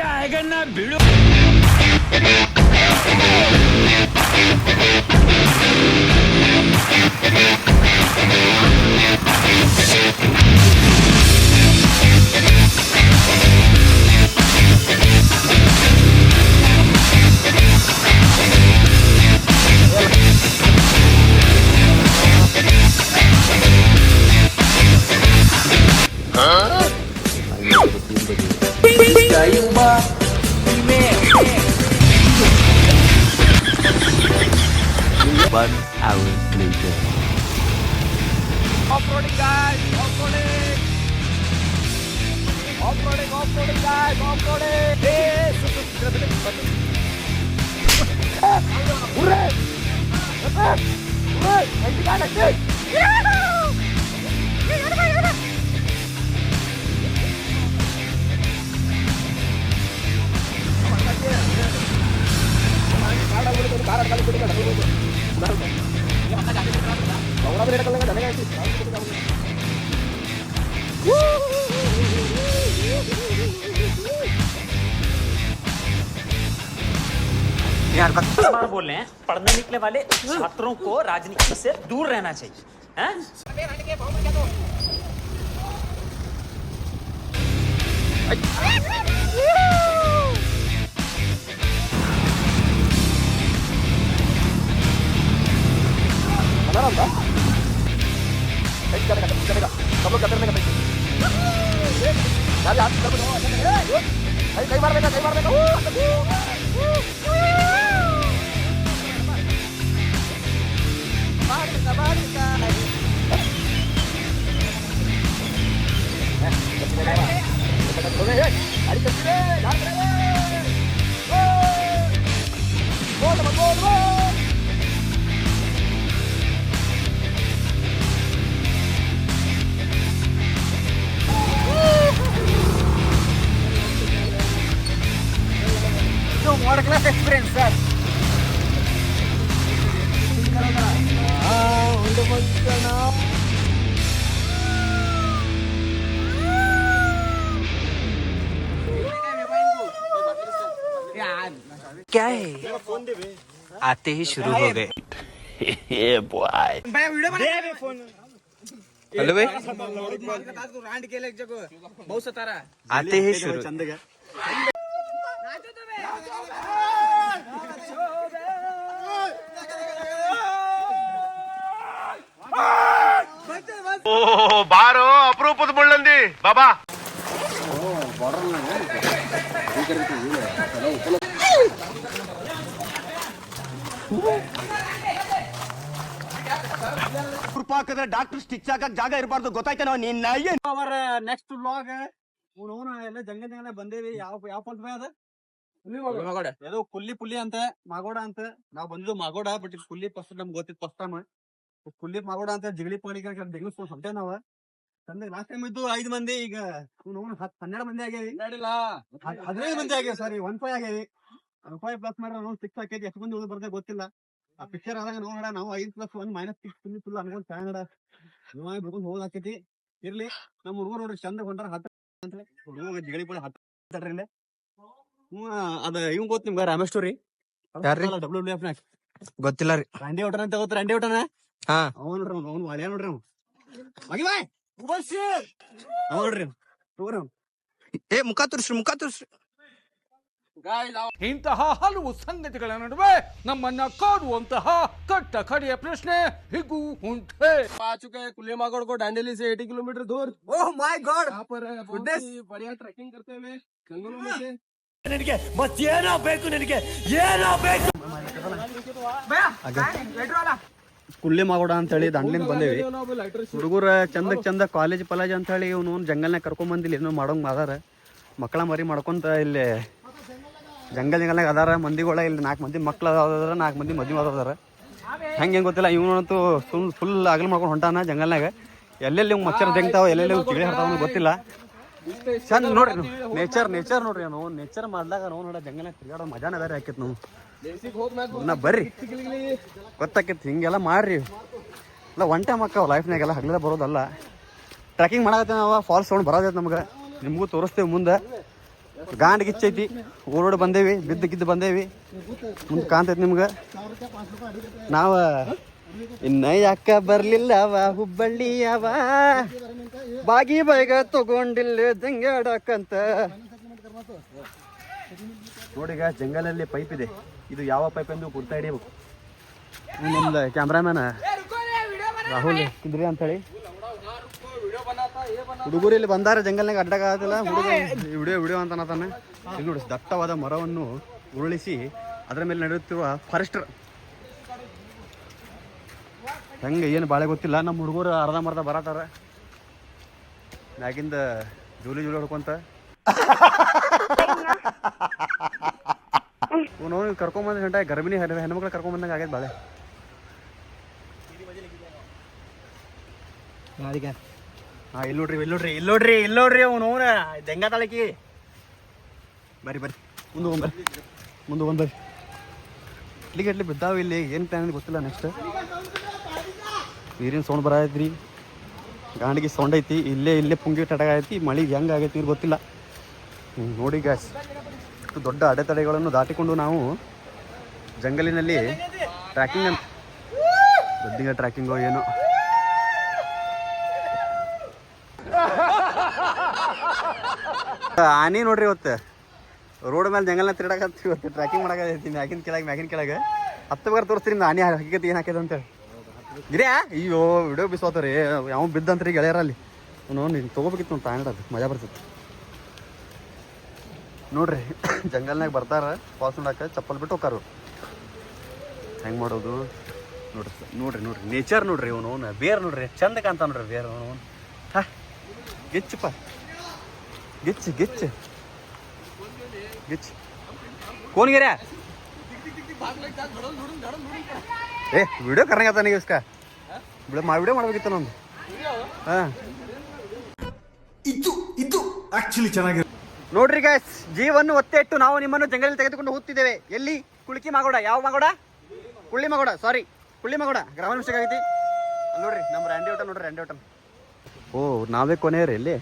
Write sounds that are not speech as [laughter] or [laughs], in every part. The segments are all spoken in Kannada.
जाएगा ना भिड़ो Legion. Off-roading guys, off-roading! Off-roading, off-roading guys, off-roading! Yes! Hooray! Hooray! Hooray! Hooray! Hooray! प्यार का बार बोल रहे हैं। पढ़ने निकले वाले छात्रों को राजनीति से दूर रहना चाहिए कई बार देखा कई बार देखा। हैं? क्या है? आते ही शुरू हो गए। [laughs] हेलो भाई। आते ही शुरू। ఓ బారో అప్రూపది ಹಾಕಿದ್ರೆ ಡಾಕ್ಟರ್ ಸ್ಟಿಚ್ ಹಾಕಕ್ ಜಾಗ ಇರಬಾರ್ದು. ಗೊತ್ತಾಯ್ತೇನೋ ನಿನ್ನ ಅವರ ನೆಕ್ಸ್ಟ್ ವ್ಲಾಗ್ ಅವನು ಎಲ್ಲ ಜಂಗ ಜಂಗ ಬಂದೇವಿ. ಯಾವ ಯಾವ ಫಾಲ್ಟ್ ಅದ? ಮಗೋಡ. ಏನೋ ಕುಲ್ಲಿ ಪುಲ್ಲಿ ಅಂತ ಮಾಗೋಡ ಅಂತ. ನಾವ್ ಬಂದಿದ್ದು ಮಾಗೋಡ ಬಟ್ ಕುಲ್ಲಿ ಫಸ್ಟ್ ನಮ್ಗೆ ಗೊತ್ತಿತ್ತು ಫಸ್ಟ್ ಟೈಮ್ ಕುಲ್ಲಿ ಮಾಗೋಡ ಅಂತ ಜಿಗಳಿ ಪಾಣಿಕ ಬೆಂಗಳೂರು ಸ್ಕೂಲ್ ಹೊಂಟೇವ್ ನಾವ. ತಂದೆ ಲಾಸ್ಟ್ ಟೈಮ್ ಇದ್ದು ಐದ್ ಮಂದಿ ಈಗ ಹನ್ನೆರಡು ಮಂದಿ ಆಗ್ಯಾವಿ ಹದ್- ಹದಿನೈದು ಮಂದಿ ಆಗ್ಯಾವ ಸಾರಿ ಒನ್ ಫೈವ್ ಆಗ್ಯಾವಿ ಫೈವ್ ಪ್ಲಸ್ ಮಾಡ್ರೆ ನಾವು ಸಿಕ್ಸ್ ಹಾಕೈತಿ ಎಷ್ಟು ಮಂದಿ ಉಳಿದು ಬರ್ತದೆ ಗೊತ್ತಿಲ್ಲ. ಆ ಪಿಕ್ಚರ್ ಆದಾಗ ನೋಡ ನಾವು ಐದು ಪ್ಲಸ್ ಒಂದ್ ಮೈನಸ್ ಸಿಕ್ಸ್ ಫುಲ್ ಫುಲ್ ಅನ್ಕೊಂಡ್ ಕನ್ನಡ ನೀವು ಬಿಡ್ಕೊಂಡು ಹೋಗೋದ್ ಆಕೈತಿ ಇರ್ಲಿ ನಮ್ಮ ಹುಡುಗರು ನೋಡ್ರಿ ಚಂದ ಕೊಂಡ್ರ ಹತ್ತ ಅಂತ ಹುಡುಗ ಜಿಗಳಿ ಪುಳಿ ಹತ್ತ ಇಲ್ಲಿ ಅದ ಇವ್ ಗೊತ್ತ ನಿಮ್ಗ ರಾಮೇಶ್ ಸ್ಟೋರಿ ಯಾರ್ರಿ? ಡಬ್ಲ್ಯೂ ಎಫ್ ನಾಗ ಗೊತ್ತಿಲ್ಲ ರೀ. ರಂಡಿ ಹೊಟ್ಟನ ಅಂತ ಗೊತ್ತ? ರಂಡಿ ಹೊಟ್ಟನ? ಹಾ. ಅವ ನೋಡ್ರಿ ಅವ್ನು ಅವ್ನು ಹಳ್ಯ ನೋಡ್ರಿ ಅವ್ನು. ಮಗಿ ಬಾಯ್. ನೋಡ್ರಿ ಅವ್ನು. ಏ ಮುಖ ತೋರಿಸ್ರಿ ಮುಖ ತೋರಿಸ್ರಿ. ಇಂತಹ ಹಲವು ಸಂಗತಿಗಳ ನಡುವೆ ನಮ್ಮನ್ನ ಕಾಡುವಂತಹ ಕಟ್ಟ ಕಡೆಯ ಪ್ರಶ್ನೆ ಹೀಗೂ ಉಂಟೆ चुका है कुल्ले मागोड़ को डांडेली से 80 किलोमीटर दूर ಓಹ್ ಮೈ ಗಾಡ್ यहाँ पर बहुत ही बढ़िया ट्रैकिंग करते हुए जंगलों में से ಕುಲ್ಲಿ ಮಾಗೋಡ ಅಂತ ಹೇಳಿ ದಂಡ್ಲಿಂದ ಬಂದೇವಿ ಹುಡುಗರ ಚಂದಕ್ ಚಂದ ಕಾಲೇಜ್ ಪಲಾಜ್ ಅಂತ ಹೇಳಿ ಇವ್ನು ಜಂಗಲ್ನಾಗ ಕರ್ಕೊಂಡ್ ಬಂದಿಲ್ಲ ಏನೋ ಮಾಡೋಂಗ್ ಅದಾರ ಮಕ್ಕಳ ಮರಿ ಮಾಡ್ಕೊಂತ ಇಲ್ಲಿ ಜಂಗಲ್ ಜಂಗಲ್ನಾಗ ಅದಾರ, ಮಂದಿಗಳ ಇಲ್ಲಿ ನಾಲ್ಕು ಮಂದಿ ಮಕ್ಳು ಅದಾರ, ನಾಲ್ಕು ಮಂದಿ ಮದ್ವೆ ಅದಾರ ಹೆಂಗೆ ಹೆಂಗೆ ಗೊತ್ತಿಲ್ಲ, ಇವನಂತೂ ಫುಲ್ ಫುಲ್ ಅಗಲ್ ಮಾಡ್ಕೊಂಡು ಹೊಂಟಾನ ಜಂಗಲ್ನಾಗ ಎಲ್ಲೆಲ್ಲಿ ಇವ್ ಮಚ್ಚರ್ ಜಂಗ್ತಾವ, ಎಲ್ಲೆಲ್ಲಿ ಇವ್ ಚಿಗಳಿ ಹಾಡ್ತಾವ ಗೊತ್ತಿಲ್ಲ. ಚಂದ ನೋಡ್ರಿ ನೇಚರ್ ನೇಚರ್ ನೋಡ್ರಿ ನಾವು. ನೇಚರ್ ಮಾಡ್ದಾಗ ನಾವು ನೋಡ ಜಂಗಲ್ನಾಗ ತಿರ್ಗಾಡೋ ಮಜಾನ ಬೇರೆ ಹಾಕಿತ್ ನಾವು ನಾ ಬರ್ರಿ. ಗೊತ್ತಾಕೈತಿ, ಹಿಂಗೆಲ್ಲ ಮಾಡ್ರಿ. ಇಲ್ಲ ಒನ್ ಟೈಮ್ ಅಕ್ಕಾವ ಲೈಫ್ನಾಗೆಲ್ಲ ಹಗ್ಲದ ಬರೋದಲ್ಲ. ಟ್ರೆಕಿಂಗ್ ಮಾಡಕತ್ತೆ ನಾವು ಫಾಲ್ಸ್ ತೊಗೊಂಡು ಬರೋದೈತೆ ನಮ್ಗೆ. ನಿಮಗೂ ತೋರಿಸ್ತೇವೆ ಮುಂದೆ. ಗಾಂಡ್ ಗಿಚ್ಚೈತಿ ಊರೋಡ್ ಬಂದೇವಿ ಬಿದ್ದು ಗಿದ್ದು ಬಂದೇವಿ. ಮುಂದೆ ಕಾಣ್ತೈತಿ ನಿಮ್ಗೆ. ನಾವ ಇನ್ನ ಯಾಕ ಬರ್ಲಿಲ್ಲವ ಹುಬ್ಬಳ್ಳಿಯವ ಬಾಗಿ ಬೈಗ ತಗೊಂಡಿಲ್ಲ ಜಂಗಾಡಕ್ಕಂತ ನೋಡಿ ಈಗ ಜಂಗಲಲ್ಲಿ ಪೈಪ್ ಇದೆ. ಇದು ಯಾವ ಪೈಪ್ ಎಂದು ಗುರ್ತಾ ಹಿಡಿಯಬೇಕು. ನಮ್ದು ಕ್ಯಾಮ್ರಾಮ್ಯಾನ ರಾಹುಲ್ ಅಂತ ಅಂತೇಳಿ. ಹುಡುಗರು ಇಲ್ಲಿ ಬಂದಾರ ಜಂಗಲ್ನಾಗ ಅಡ್ಡಾಗತ್ತಿಲ್ಲ ಹುಡುಗ ವಿಡಿಯೋ ವಿಡಿಯೋ ಅಂತ ತಾನೆ. ಇಲ್ಲಿ ನೋಡಿ, ದಟ್ಟವಾದ ಮರವನ್ನು ಉರುಳಿಸಿ ಅದರ ಮೇಲೆ ನಡೆಯುತ್ತಿರುವ ಫಾರೆಸ್ಟರ್ ಹೆಂಗೆ, ಏನು ಬಾಳೆ ಗೊತ್ತಿಲ್ಲ, ನಮ್ಮ ಹುಡುಗರು ಅರ್ಧ ಮರ್ಧ ಬರತಾರ ಮ್ಯಾಗಿಂದ ಜೂಲಿ ಜೂಲಿ ಹೊಡ್ಕೊಂತ. ನೋಡಿ ಕರ್ಕೊಂಬಂದ ಗಂಟೆ, ಗರ್ಭಿಣಿ ಹೆಣ್ಮಕ್ಳು ಕರ್ಕೊಂಬಂದಂಗೆ ಆಗೈತೆ ಬಾಳೆ. ಹಾಂ, ಇಲ್ಲಿ ನೋಡ್ರಿ ಇಲ್ಲಿ ನೋಡ್ರಿ ಇಲ್ಲಿ ನೋಡ್ರಿ ಇಲ್ಲಿ ನೋಡ್ರಿ ಅವ್ನು, ಅವನ. ತಳಕಿ ಬರ್ರಿ ಬರ್ರಿ. ಮುಂದೆ ಹೋಗ್ಬರ್ರಿ ಮುಂದೆ ಹೋಗ್ಬರ್ರಿ ಇಲ್ಲಿಗೆ ಇಡ್ಲಿ ಬಿದ್ದಾವ ಇಲ್ಲಿ. ಏನು ಅಂತ ಗೊತ್ತಿಲ್ಲ ನೆಕ್ಸ್ಟ್ ನೀರಿನ ಸೌಂಡ್ ಬರತೈತ್ರಿ. ಗಾಂಡಿಗೆ ಸೌಂಡ್ ಐತಿ. ಇಲ್ಲೇ ಇಲ್ಲೇ ಪುಂಗಿ ತಡಗ ಐತಿ. ಮಳೆ ಹೆಂಗೆ ಆಗೈತಿ ಗೊತ್ತಿಲ್ಲ. ನೋಡಿ ಗ್ಯಾಸ್ ದೊಡ್ಡ ಅಡೆತಡೆಗಳನ್ನು ದಾಟಿಕೊಂಡು ನಾವು ಜಂಗಲಿನಲ್ಲಿ ಟ್ರ್ಯಾಕಿಂಗ್ ಅಂತ ದೊಡ್ಡ ಟ್ರ್ಯಾಕಿಂಗು ಏನೋ. ಆನಿ ನೋಡ್ರಿ ಇವತ್ತು. ರೋಡ್ ಮೇಲೆ ಜಂಗಲ್ನ ತಿರ್ಗಾಕತ್ತಿ ಇವತ್ತು ಟ್ರ್ಯಾಕಿಂಗ್ ಮಾಡಕತ್ತಿ ಮ್ಯಾಗಿನ ಕೆಳಗೆ ಮ್ಯಾಗಿನ ಕೆಳಗೆ. ಹತ್ತು ಬಾರ್ ತೋರಿಸ್ತೀನಿ ನಿಮ್ದು ಆನಿ ಹಕ್ಕಿಗತಿ ಏನು ಹಾಕಿದೆ ಅಂತೇಳಿ ಗಿರೇ ಅಯ್ಯೋ, ವಿಡಿಯೋ ಬಿಸ್ವಾತವ್ರಿ. ಯಾವ ಬಿದ್ದಂತ್ರಿ ಗೆಳೆಯರಲ್ಲಿ. ನೋಡಿ ನೀನು ತೊಗೋಬೇಕಿತ್ತು ಅಂತ ತಾಂಡದು ಮಜಾ ಬರ್ತಿತ್ತು. ನೋಡ್ರಿ ಜಂಗಲ್ನಾಗ ಬರ್ತಾರ ಫಾಲ್ಸ್ ನೋಡಕ್ಕೆ ಚಪ್ಪಲ್ ಬಿಟ್ಟು ಹೋಗಾರು ಹೆಂಗೆ ಮಾಡೋದು? ನೋಡ್ರಿ ನೋಡ್ರಿ ನೋಡ್ರಿ. ನೇಚರ್ ನೋಡ್ರಿ ಇವನು. ಬೇರ್ ನೋಡ್ರಿ. ಚಂದ ಕಾಣ್ತಾವ ನೋಡ್ರಿ ಬೇರ್ ಅವನು. ಹಾ, ಗಿಚ್ಚಪ್ಪ. ಗಿಚ್ಚು ಗಿಚ್ಚಿ. ಗಿಚ್ಚು. ಕೋನ್ಗಿರ ಏ ವಿಡಿಯೋ ಕರ್ನಾಗತ್ತಾನ ಇಸ್ಕ. ಬಿಡೋ ಮಾ ವಿಡಿಯೋ ಮಾಡ್ಬೇಕಿತ್ತು ನಂದು. ಹಾಂ. ಇದು ಇದು ಆಕ್ಚುಲಿ ಚೆನ್ನಾಗಿರ ನೋಡ್ರಿ ಗಾಯ್ಸ್ ಜೀವನ್ನು ಒತ್ತೆ ಇಟ್ಟು ನಾವು ನಿಮ್ಮನ್ನು ಜಂಗಲಲ್ಲಿ ತೆಗೆದುಕೊಂಡು ಹೋಗ್ತಿದ್ದೇವೆ. ಎಲ್ಲಿ? ಕುಳಿಕಿ ಮಾಗೋಡ. ಯಾವ ಮಾಗೋಡ? ಕುಳ್ಳಿ ಮಾಗೋಡ ಸಾರಿ ಕುಳ್ಳಿ ಮಾಗೋಡ. ಗ್ರಾಮ ಮಿಸ್ಟೇಕ್ ಆಗೈತಿ. ನೋಡ್ರಿ ನಮ್ಮ ರ್ಯಾಂಡಿ ಊಟ ನೋಡ್ರಿ ರ್ಯಾಂಡಿ ಊಟ ಓ ನಾವೇ ಕೊನೆಯವ್ರಿ ಇಲ್ಲಿ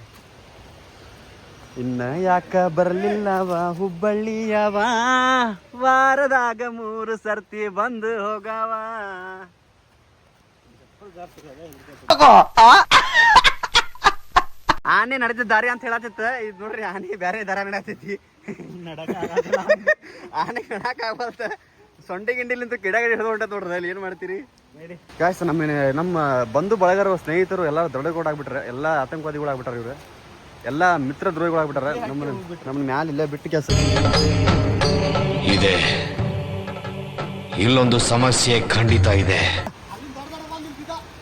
ಇನ್ನ ಯಾಕ ಬರಲಿಲ್ಲವ ಹುಬ್ಬಳ್ಳಿಯವ? ವಾರದಾಗ ಮೂರು ಸರ್ತಿ ಬಂದು ಹೋಗವ. ಆನೆ ನಡೆದ ದಾರಿ ಅಂತ ಹೇಳತ್ತಿತ್ತ ಇದು ನೋಡ್ರಿ ಆನೆ ಬೇರೆ ದಾರ ನಡತೈತಿ ಆನೆ ನಡಕ್ ಆಗಲ್ತ ಸೊಂಡೆ ಗಿಂಡಿಲಿಂದ ಗಿಡ ಗಿಡ ಹಿಡಿದು ನೋಡ್ರಿ ಅಲ್ಲಿ ಏನ್ ಮಾಡ್ತೀರಿ? ಗಾಯ್ಸ್ ನಮ್ಮ ನಮ್ಮ ಬಂಧು ಬಳಗರ, ಸ್ನೇಹಿತರು ಎಲ್ಲ ದೊಡ್ಡಗೋಡ್ ಆಗ್ಬಿಟ್ರೆ, ಎಲ್ಲ ಆತಂಕವಾದಿಗಳು ಆಗ್ಬಿಟ್ರೆ ಇವ್ರು. ಎಲ್ಲ ಮಿತ್ರ ದ್ರೋಹಿಗಳಾಗ್ಬಿಟ್ಟಾರ ನಮ್ಮನ್ನ ನಮ್ಮ ಮ್ಯಾಲೆ ಮ್ಯಾಲ ಇಲ್ಲೇ ಬಿಟ್ಟು ಕೆಲಸ ಇದೆ. ಇಲ್ಲೊಂದು ಸಮಸ್ಯೆ ಖಂಡಿತ ಇದೆ.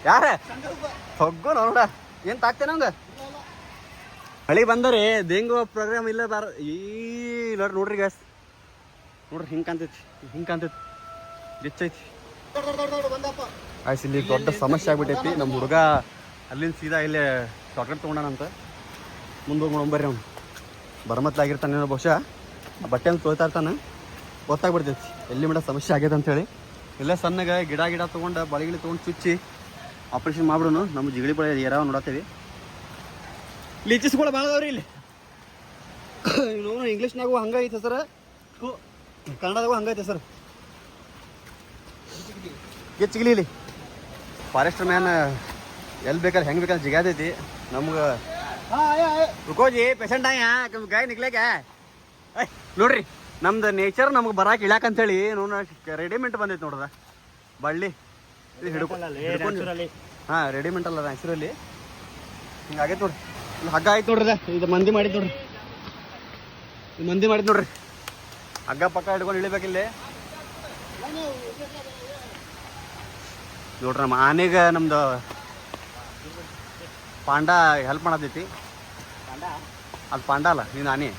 ಯಾರ? ಹೊಗ್ಗು ನೋಡ ಏನ್ ತಾಕ್ತೇನೆ ಹಂಗ ಹಳಿ ಬಂದರಿ ದೇಂಗು ಪ್ರೋಗ್ರಾಮ್ ಇಲ್ಲ ಬಾರ ಈ ನೋಡ್ರಿ ನೋಡ್ರಿ ಗ್ಯಾಸ್ ನೋಡ್ರಿ ಹಿಂಗ್ ಕಾಣ್ತೈತಿ ಹಿಂಗ್ ಕಾಣ್ತೈತಿ. ಹೆಚ್ಚೈತಿ ಆಯ್ತು ಇಲ್ಲಿ ದೊಡ್ಡ ಸಮಸ್ಯೆ ಆಗ್ಬಿಟ್ಟೈತಿ. ನಮ್ಮ ಹುಡುಗ ಅಲ್ಲಿಂದ ಸೀದಾ ಇಲ್ಲೇ ಚಾಕ್ಲೇಟ್ ತೊಗೊಂಡಾನಂತ. ಮುಂದೆ ಹೋಗಿ ನೋಡ್ಬರ್ರಿ ಅವ್ನು. ಬರಮತ್ಲಾಗಿರ್ತಾನೆ ಬಹುಶಃ ಆ ಬಟ್ಟೆನ ತೊಳ್ತಾ ಇರ್ತಾನೆ. ಗೊತ್ತಾಗ್ಬಿಡ್ತೈತಿ, ಎಲ್ಲಿ ಮೇಡ ಸಮಸ್ಯೆ ಆಗ್ಯದ ಅಂತೇಳಿ. ಇಲ್ಲೇ ಸಣ್ಣಗೆ ಗಿಡ ಗಿಡ ತೊಗೊಂಡು ಬಳಿಗಿಳಿ ತೊಗೊಂಡು ಚುಚ್ಚಿ ಆಪ್ರೇಷನ್ ಮಾಡ್ಬಿಡೋನು. ನಮ್ಮ ಜಿಗಳಿ ಬಳಿ ಏರಾವ ನೋಡತ್ತೀವಿ. ಲೀಚಿಸ್ಗಳು ಭಾಳ ಅದಾವ್ರಿ ಇಲ್ಲಿ ನೋನು ಇಂಗ್ಲೀಷ್ನಾಗೂ ಹಂಗೈತೆ ಸರ್. ಕನ್ನಡದಾಗೂ ಹಂಗೈತೆ ಸರ್. ಗಿಚ್ಚಿಗಿಲಿ ಇಲ್ಲಿ. ಫಾರೆಸ್ಟ್ ಮ್ಯಾನ್ ಎಲ್ಲಿ ಬೇಕಾದ್ರೆ ಹೆಂಗೆ ಬೇಕಾದ್ರೆ ಜಿಗಾದೈತಿ ನಮ್ಗೆ ರುಕೋಜಿ ಪೇಷಂಟ್ ಆಯ? ಗಾಯ ನಿಕ್ಲೇಕ ನೋಡ್ರಿ ನಮ್ದು ನೇಚರ್ ನಮ್ಗೆ ಬರಾಕ್ ಇಳಾಕ ಅಂತೇಳಿ ನೋಡ ರೆಡಿಮೆಂಟ್ ಬಂದೈತೆ ನೋಡ್ದ ಬಳ್ಳಿ ಹಾ ರೆಡಿಮೆಂಟ್ ಅಲ್ಲ ನ್ಯಾಚುರಲ್ಲಿ ಹಿಂಗೆ ಆಗೈತೆ ನೋಡ್ರಿ. ಇಲ್ಲಿ ಹಗ್ಗ ಆಯ್ತು ನೋಡ್ರಿ ಇದು. ಮಂದಿ ಮಾಡಿದ್ ನೋಡ್ರಿ. ಇದು ಮಂದಿ ಮಾಡಿದ್ ನೋಡ್ರಿ. ಹಗ್ಗ ಪಕ್ಕ ಹಿಡ್ಕೊಂಡು ಇಳಿಬೇಕಿಲ್ಲಿ ನೋಡ್ರಿ ನಮ್ಮ ಆನೆಗೆ ನಮ್ದು ಪಾಂಡ ಹೆಲ್ಪ್ ಮಾಡತೈತಿ. ಅದು ಪಾಂಡ ಅಲ್ಲ ನೀನು ನಾನೇ.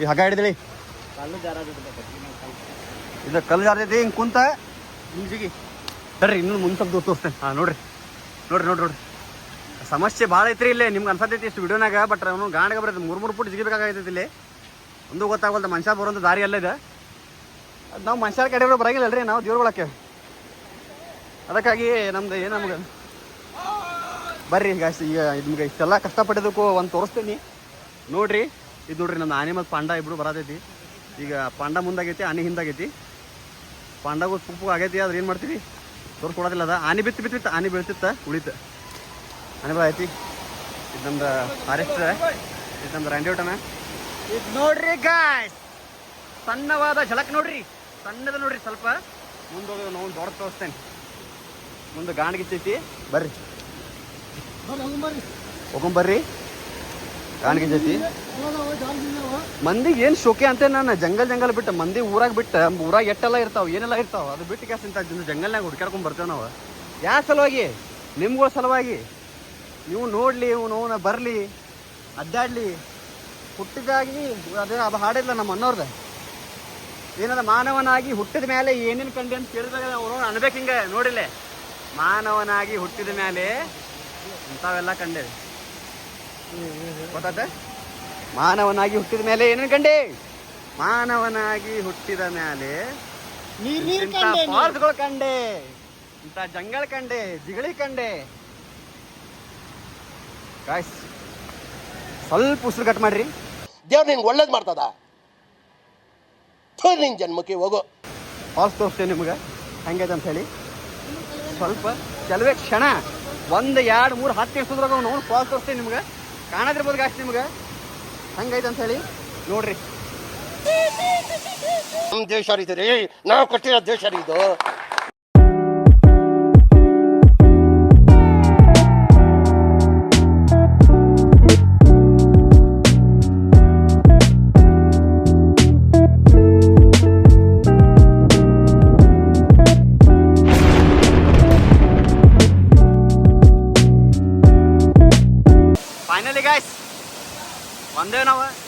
ಈ ಹಗ್ಗ ಹಿಡಿದಿಳಿ. ಇದು ಕಲ್ಲು ಜಾರೈತಿ ಹಿಂಗೆ ಕುಂತ ಹಿಂಗೆ ಜಿಗಿ. ಬರ್ರಿ ಇನ್ನು ಮುಂದೆ ಸ್ವಲ್ಪ ತೋರಿಸ್ತೇನೆ. ಹಾಂ ನೋಡ್ರಿ. ನೋಡ್ರಿ ನೋಡ್ರಿ ನೋಡ್ರಿ. ಸಮಸ್ಯೆ ಭಾಳ ಐತ್ರಿ ಇಲ್ಲೇ ನಿಮ್ಗೆ ಅನ್ಸತೈತಿ ಇಷ್ಟು ವಿಡಿಯೋನಾಗ ಬಟ್ ಅವನು ಗಾಣಗ ಬರೋದು ಮೂರು ಮೂರು ಫುಟ್ ಜಿಗಿಬೇಕಾಗೈತೈತಿ ಇಲ್ಲಿ. ಒಂದು ಗೊತ್ತಾಗಲ್ದ ಮನುಷ್ಯ ಬರೋಂಥ ದಾರಿ ಅಲ್ಲ ಇದೆ. ಅದು ನಾವು ಮನುಷ್ಯರ ಕಡೆ ಬರಂಗಿಲ್ಲ ರೀ ನಾವು ದೇವ್ರಗಳಕ್ಕೆ ಅದಕ್ಕಾಗಿ ನಮ್ದು ಏನು ನಮ್ಗೆ ಬರ್ರಿ ಈಗ ಈಗ ನಿಮ್ಗೆ ಇಷ್ಟೆಲ್ಲ ಕಷ್ಟಪಟ್ಟಿದ್ದಕ್ಕೂ ಒಂದು ತೋರಿಸ್ತೀನಿ. ನೋಡ್ರಿ, ಇದು ನೋಡ್ರಿ ನನ್ನ ಆನೆ ಮತ್ತು ಪಾಂಡ ಇಬ್ಬರು ಬರತೈತಿ. ಈಗ ಪಾಂಡ ಮುಂದಾಗೈತಿ, ಆನೆ ಹಿಂದಾಗೈತಿ. ಪಾಂಡಗು ಸುಪ್ಪು ಆಗೈತಿ, ಆದ್ರೆ ಏನು ಮಾಡ್ತೀವಿ ತೋರಿಸ್ಕೊಡೋದಿಲ್ಲ ಅದ. ಆನೆ ಬಿತ್ತು ಬಿತ್ತು ಬಿತ್ತು, ಆನೆ ಬೀಳ್ತಿತ್ತ, ಉಳಿತು. ಆನೆ ಬರೈತಿ ಇದು ನಮ್ದು ಫಾರೆಸ್ಟ್ ಇದು ನಮ್ದು ರ್ಯಾಂಡಿ ಊಟನ. ಇದು ನೋಡ್ರಿ ಗಾಯ್ಸ್ ಸಣ್ಣವಾದ ಝಲಕ್ ನೋಡ್ರಿ. ಸಣ್ಣದ ನೋಡ್ರಿ ಸ್ವಲ್ಪ. ಮುಂದೋಗಿ ನಾವು ದೊಡ್ಡ ತೋರಿಸ್ತೇನೆ. ಮುಂದೆ ಗಾಣಗಿತ್ತೈತಿ ಬರ್ರಿ. ಹೋಗೊಂಬರ್ರಿ ಜೊತೆ. ಮಂದಿಗೆ ಏನು ಶೋಕೆ ಅಂತ ನಾನು? ಜಂಗಲ್ ಜಂಗಲ್ ಬಿಟ್ಟು, ಮಂದಿ ಊರಾಗ ಬಿಟ್ಟು, ಊರಾಗ ಎಟ್ಟೆಲ್ಲ ಇರ್ತಾವ, ಏನೆಲ್ಲ ಇರ್ತಾವ, ಅದು ಬಿಟ್ಟು ಕ್ಯಾಸ್ ಇಂತ ಜಂಗಲ್ನಾಗ ಹುಡ್ಕ್ಯಾಡ್ಕೊಂಡ್ ಬರ್ತೇವೆ ನಾವು. ಯಾ ಸಲುವಾಗಿ? ನಿಮ್ಗಳ ಸಲುವಾಗಿ? ನೀವು ನೋಡ್ಲಿ, ಇವನು ಬರಲಿ ಅಡ್ಡಾಡ್ಲಿ ಹುಟ್ಟಿದಾಗಿ ಅದೇ ಅದು ಹಾಡಿಲ್ಲ ನಮ್ಮ ಅನ್ನೋರ್ದ ಏನದ ಮಾನವನಾಗಿ ಹುಟ್ಟಿದ ಮೇಲೆ ಏನೇನು ಕಂಡೆ ಅಂತ ಕೇಳಿದಾಗ ಅವ್ರು ಅನ್ಬೇಕು ಹಿಂಗೆ, ನೋಡಿಲ್ಲ. ಮಾನವನಾಗಿ ಹುಟ್ಟಿದ ಮೇಲೆ ಇಂಥವೆಲ್ಲ ಕಂಡೆ. ಗೊತ್ತಾತ ಮಾನವನಾಗಿ ಹುಟ್ಟಿದ ಮೇಲೆ ಏನೇನು ಕಂಡೆ? ಮಾನವನಾಗಿ ಹುಟ್ಟಿದ ಮೇಲೆ ಇಂಥ ಫಾಲ್ಸ್ಗಳು ಕಂಡೆ ಇಂಥ ಜಂಗಲ್ ಕಂಡೆ ಜಿಗಳಿ ಕಂಡೆ. ಗಾಯ್ಸ್ ಸ್ವಲ್ಪ ಉಸಿರು ಕಟ್ ಮಾಡ್ರಿ. ದೇವ್ರ ನಿಂಗೆ ಒಳ್ಳೇದು ಮಾಡ್ತದ? ನಿನ್ ಜನ್ಮಕ್ಕೆ ಹೋಗೋ. ಫಾಲ್ಸ್ ತೋರಿಸ್ತೇನೆ ನಿಮ್ಗೆ. ಹೆಂಗೈತೆ ಅಂತ ಹೇಳಿ. ಸ್ವಲ್ಪ ಕೆಲವೇ ಕ್ಷಣ ಒಂದು, ಎರಡು, ಮೂರು, ಹತ್ತು ಇರ್ಸೋದ್ರಾಗ ಅವ್ನು ಅವ್ನು ಫಾಲ್ಸ್ ತೋರಿಸ್ತೇನೆ ನಿಮ್ಗೆ. ಕಾಣದಿರ್ಬೋದು ಗಾಸ್ ನಿಮ್ಗೆ. ಹಂಗೈತೆ ಅಂತ ಹೇಳಿ ನೋಡ್ರಿ. ನಮ್ಮ ದೇಶ ರೀ ನಾವು ಕಟ್ಟಿರೋ ದೇಶ ರೀ ಇದು? ಬಂದೇವ್